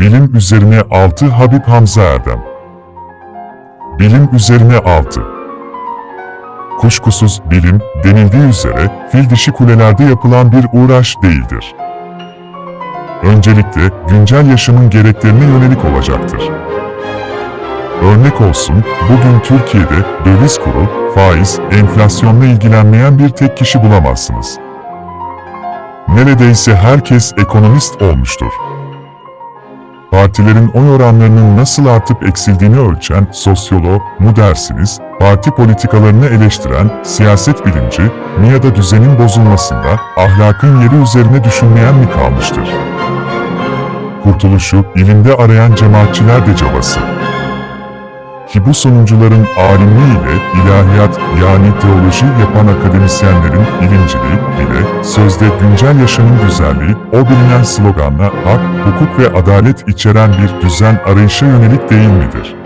Bilim üzerine 6 Habib Hamza Erdem Bilim üzerine 6 Kuşkusuz bilim, denildiği üzere, fil dişi kulelerde yapılan bir uğraş değildir. Öncelikle güncel yaşamın gereklerine yönelik olacaktır. Örnek olsun, bugün Türkiye'de döviz kuru, faiz, enflasyonla ilgilenmeyen bir tek kişi bulamazsınız. Neredeyse herkes ekonomist olmuştur. Partilerin oy oranlarının nasıl artıp eksildiğini ölçen sosyolog mu dersiniz, parti politikalarını eleştiren siyaset bilimci mi ya da düzenin bozulmasında ahlakın yeri üzerine düşünmeyen mi kalmıştır? Kurtuluşu ilimde arayan cemaatçiler de cabası. Ki bu sonuncuların alimliği ile ilahiyat yani teoloji yapan akademisyenlerin ilimciliği ile sözde güncel yaşamın güzelliği o bilinen sloganla hak, hukuk ve adalet içeren bir düzen arayışa yönelik değil midir?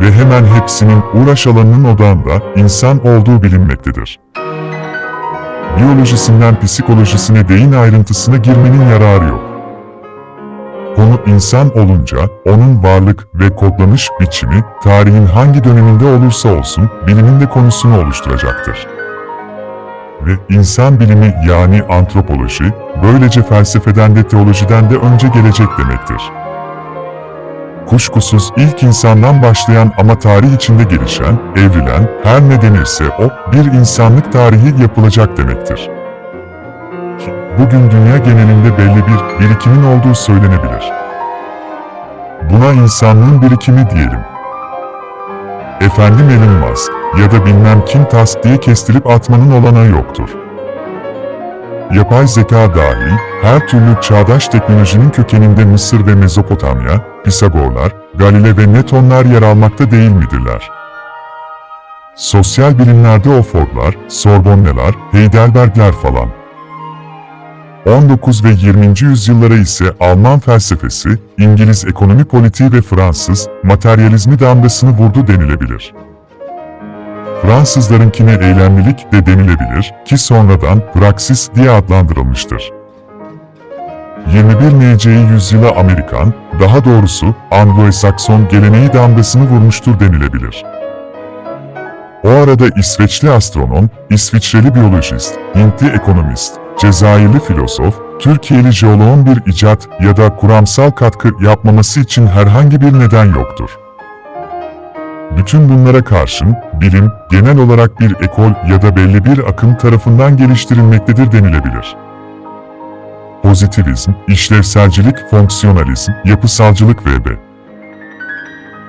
Ve hemen hepsinin uğraş alanının odağında insan olduğu bilinmektedir. Biyolojisinden psikolojisine değin ayrıntısına girmenin yararı yok. Konu insan olunca, onun varlık ve kodlanış biçimi, tarihin hangi döneminde olursa olsun, bilimin de konusunu oluşturacaktır. Ve insan bilimi yani antropoloji, böylece felsefeden de teolojiden de önce gelecek demektir. Kuşkusuz ilk insandan başlayan ama tarih içinde gelişen, evrilen, her ne denirse o, bir insanlık tarihi yapılacak demektir bugün dünya genelinde belli bir birikimin olduğu söylenebilir. Buna insanlığın birikimi diyelim. Efendim Elon Musk ya da bilmem kim tas diye kestirip atmanın olanağı yoktur. Yapay zeka dahil her türlü çağdaş teknolojinin kökeninde Mısır ve Mezopotamya, Pisagorlar, Galile ve Newtonlar yer almakta değil midirler? Sosyal bilimlerde Oxfordlar, Sorbonne'ler, Heidelberg'ler falan. 19 ve 20. yüzyıllara ise Alman felsefesi, İngiliz ekonomi politiği ve Fransız materyalizmi damgasını vurdu denilebilir. Fransızlarınkine eylemlilik de denilebilir ki sonradan praksis diye adlandırılmıştır. 21. NC yüzyıla Amerikan, daha doğrusu Anglo-Sakson geleneği damgasını vurmuştur denilebilir. O arada İsveçli astronom, İsviçreli biyolojist, Hintli ekonomist, Cezayirli filozof, Türkiye'li jeoloğun bir icat ya da kuramsal katkı yapmaması için herhangi bir neden yoktur. Bütün bunlara karşın, bilim, genel olarak bir ekol ya da belli bir akım tarafından geliştirilmektedir denilebilir. Pozitivizm, işlevselcilik, fonksiyonalizm, yapısalcılık vb.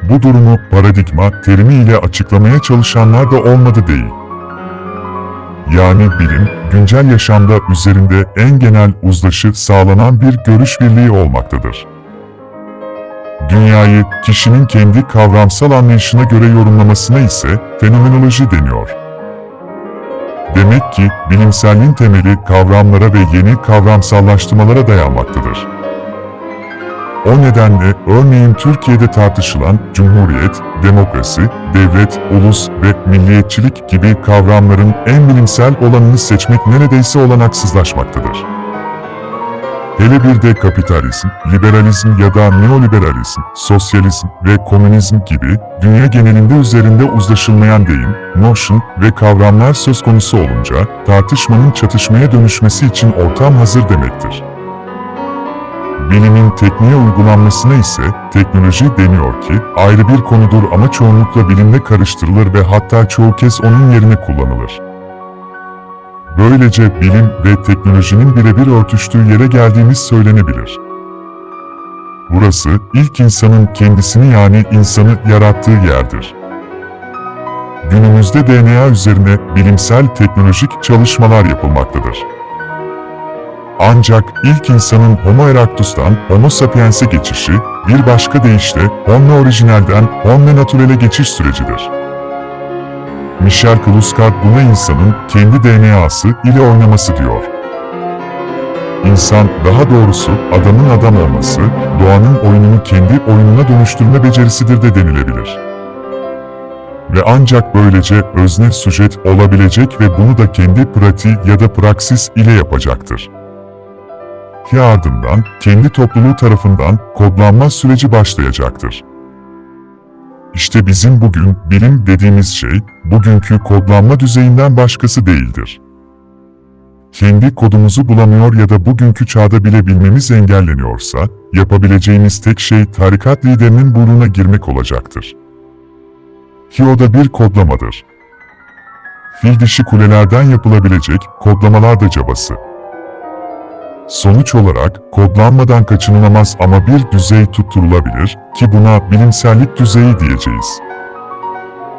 Bu durumu paradigma terimiyle açıklamaya çalışanlar da olmadı değil. Yani bilim, güncel yaşamda üzerinde en genel uzlaşı sağlanan bir görüş birliği olmaktadır. Dünyayı, kişinin kendi kavramsal anlayışına göre yorumlamasına ise fenomenoloji deniyor. Demek ki bilimselliğin temeli kavramlara ve yeni kavramsallaştırmalara dayanmaktadır. O nedenle örneğin Türkiye'de tartışılan cumhuriyet, demokrasi, devlet, ulus ve milliyetçilik gibi kavramların en bilimsel olanını seçmek neredeyse olanaksızlaşmaktadır. Hele bir de kapitalizm, liberalizm ya da neoliberalizm, sosyalizm ve komünizm gibi dünya genelinde üzerinde uzlaşılmayan deyim, notion ve kavramlar söz konusu olunca tartışmanın çatışmaya dönüşmesi için ortam hazır demektir. Bilimin tekniğe uygulanmasına ise teknoloji deniyor ki ayrı bir konudur ama çoğunlukla bilimle karıştırılır ve hatta çoğu kez onun yerine kullanılır. Böylece bilim ve teknolojinin birebir örtüştüğü yere geldiğimiz söylenebilir. Burası ilk insanın kendisini yani insanı yarattığı yerdir. Günümüzde DNA üzerine bilimsel teknolojik çalışmalar yapılmaktadır. Ancak ilk insanın Homo erectus'tan Homo sapiens'e geçişi, bir başka deyişle Homo orijinalden Homo natural'e geçiş sürecidir. Michel Kluskart buna insanın kendi DNA'sı ile oynaması diyor. İnsan, daha doğrusu adamın adam olması, doğanın oyununu kendi oyununa dönüştürme becerisidir de denilebilir. Ve ancak böylece özne sujet olabilecek ve bunu da kendi pratiği ya da praksis ile yapacaktır. Ki ardından kendi topluluğu tarafından kodlanma süreci başlayacaktır. İşte bizim bugün bilim dediğimiz şey, bugünkü kodlanma düzeyinden başkası değildir. Kendi kodumuzu bulamıyor ya da bugünkü çağda bile bilmemiz engelleniyorsa, yapabileceğimiz tek şey tarikat liderinin burnuna girmek olacaktır. Ki o da bir kodlamadır. Fil dişi kulelerden yapılabilecek kodlamalar da cabası. Sonuç olarak kodlanmadan kaçınılamaz ama bir düzey tutturulabilir ki buna bilimsellik düzeyi diyeceğiz.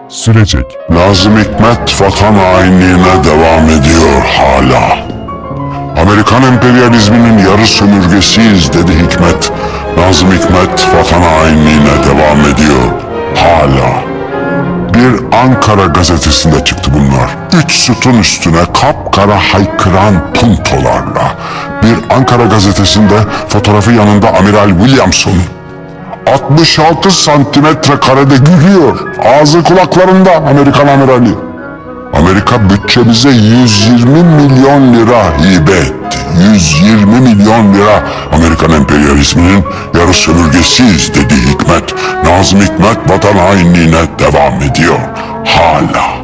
Sürecek. Nazım Hikmet vatan hainliğine devam ediyor hala. Amerikan emperyalizminin yarı sömürgesiyiz dedi Hikmet. Nazım Hikmet vatan hainliğine devam ediyor hala. Bir Ankara gazetesinde çıktı bunlar. Üç sütun üstüne kapkara haykıran puntolarla. Bir Ankara gazetesinde fotoğrafı yanında Amiral Williamson. 66 santimetre karede gülüyor. Ağzı kulaklarında Amerikan amirali. Amerika bütçemize 120 milyon lira hibe etti. 120 milyon lira Amerikan emperyalizminin yarı sömürgesiyiz dedi Hikmet. Nazım Hikmet vatan hainliğine devam ediyor. Hala.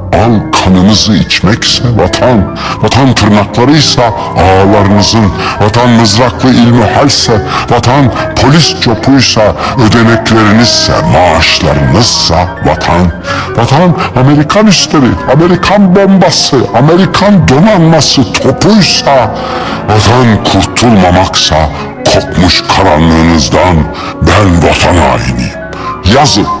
al kanınızı içmekse vatan, vatan tırnaklarıysa ağalarınızın, vatan mızraklı ilmihalse, vatan polis çopuysa, ödeneklerinizse, maaşlarınızsa vatan, vatan Amerikan üstleri, Amerikan bombası, Amerikan donanması topuysa, vatan kurtulmamaksa, kopmuş karanlığınızdan ben vatan hainiyim. Yazın.